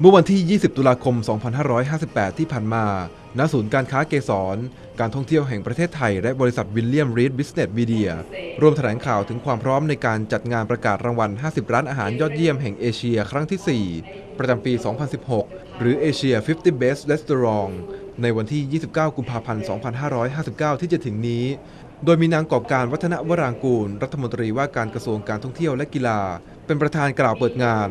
เมื่อวันที่ 20 ตุลาคม 2558 ที่ผ่านมา ณ ศูนย์การค้าเกษร การท่องเที่ยวแห่งประเทศไทย และบริษัทวิลเลียมรีดบิสเนสมีเดียร่วมแถลงข่าวถึงความพร้อมในการจัดงานประกาศรางวัล 50 ร้านอาหารยอดเยี่ยมแห่งเอเชียครั้งที่ 4 ประจำปี 2016 หรือ Asia 50 Best Restaurant ในวันที่ 29 กุมภาพันธ์ 2559 ที่จะถึงนี้ โดยมีนางกอบการวัฒนวรางกูล รัฐมนตรีว่าการกระทรวงการท่องเที่ยวและกีฬา เป็นประธานกล่าวเปิดงาน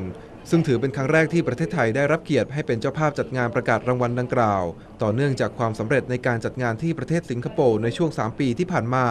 ซึ่งถือเป็นครั้งแรกที่ประเทศไทยได้รับเกียรติให้เป็นเจ้าภาพจัดงานประกาศรางวัลดังกล่าว ต่อเนื่องจากความสำเร็จในการจัดงานที่ประเทศสิงคโปร์ในช่วง 3 ปีที่ผ่านมา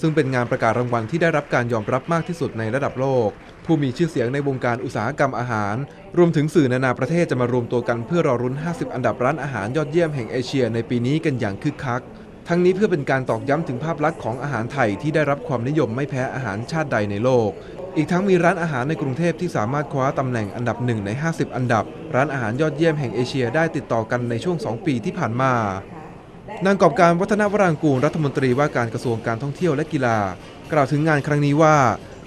ซึ่งเป็นงานประกาศรางวัลที่ได้รับการยอมรับมากที่สุดในระดับโลก ผู้มีชื่อเสียงในวงการอุตสาหกรรมอาหาร รวมถึงสื่อนานาประเทศจะมารวมตัวกันเพื่อรอรุ้น 50 อันดับร้านอาหารยอดเยี่ยมแห่งเอเชียในปีนี้กันอย่างคึกคักทั้งนี้เพื่อเป็นการตอกย้ำถึงภาพลักษณ์ของอาหารไทยที่ได้รับความนิยมไม่แพ้อาหารชาติใดในโลก อีกทั้งมีร้านอาหารในกรุงเทพที่สามารถคว้าตำแหน่งอันดับหนึ่งใน 50 อันดับ ร้านอาหารยอดเยี่ยมแห่งเอเชียได้ติดต่อกันในช่วง 2 ปีที่ผ่านมา นางกอบการวัฒนวรางกูลรัฐมนตรีว่าการกระทรวงการท่องเที่ยวและกีฬา กล่าวถึงงานครั้งนี้ว่า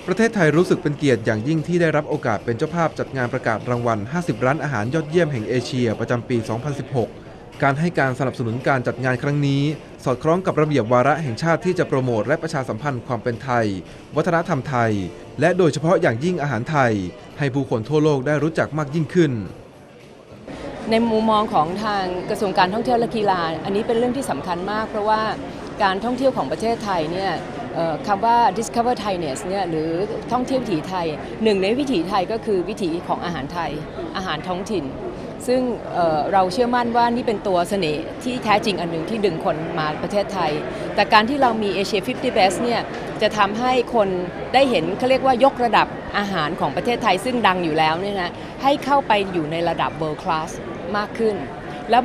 ประเทศไทยรู้สึกเป็นเกียรติอย่างยิ่งที่ได้รับโอกาสเป็นเจ้าภาพจัดงานประกาศรางวัล 50 ร้านอาหารยอดเยี่ยมแห่งเอเชีย ประจำปี 2016 การให้การสนับสนุนการจัดงานครั้งนี้ สอดคล้องกับระเบียบวาระแห่งชาติที่จะโปรโมทและประชาสัมพันธ์ความเป็นไทย วัฒนธรรมไทย และโดยเฉพาะอย่างยิ่งอาหารไทย ให้ผู้คนทั่วโลกได้รู้จักมากยิ่งขึ้น ในมุมมองของทางกระทรวงการท่องเที่ยวและกีฬา อันนี้เป็นเรื่องที่สำคัญมาก เพราะว่าการท่องเที่ยวของประเทศไทยเนี่ยคำว่า discover Thainess เนี่ยหรือท่องเที่ยววิถีไทย หนึ่งในวิถีไทยก็คือวิถีของอาหารไทย อาหารท้องถิ่น ซึ่งเเราเชื่อมั่นว่านี่เป็นตัวเสน่ห์ที่แท้จริงอันหนึ่งที่ดึงคนมาประเทศไทย แต่การที่เรามี Asia 50 Best เนี่ยจะทำให้คนได้เห็นเขาเรียกว่ายกระดับอาหารของประเทศไทยซึ่งดังอยู่แล้วเนี่ยนะให้เข้าไปอยู่ในระดับ world class มากขึ้น แล้ว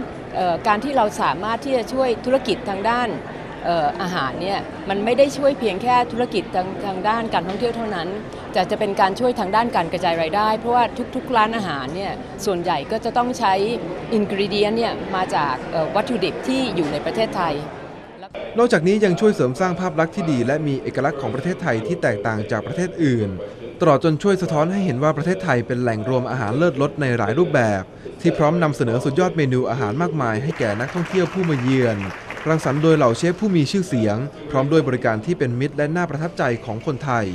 การที่เราสามารถที่จะช่วยธุรกิจทางด้าน อาหารเนี่ยมันไม่ได้ช่วยเพียงแค่ธุรกิจทางทางด้านการท่องเที่ยวเท่านั้นแต่จะเป็นการช่วยทางด้านการกระจายรายได้ เพราะว่าทุกๆ ร้านอาหารเนี่ยส่วนใหญ่ก็จะต้องใช้อินกริเดียนเนี่ยมาจากวัตถุดิบที่อยู่ในประเทศไทย นอกจากนี้ยังช่วยเสริมสร้างภาพลักษณ์ที่ดี และมีเอกลักษณ์ของประเทศไทยที่แตกต่างจากประเทศอื่น ตลอดจนช่วยสะท้อนให้เห็นว่าประเทศไทยเป็นแหล่งรวมอาหารเลิศรสในหลายรูปแบบ ที่พร้อมนำเสนอสุดยอดเมนูอาหารมากมาย ให้แก่นักท่องเที่ยวผู้มาเยือน รังสรรค์โดยเหล่าเชฟผู้มีชื่อเสียง พร้อมด้วยบริการที่เป็นมิตรและน่าประทับใจของคนไทย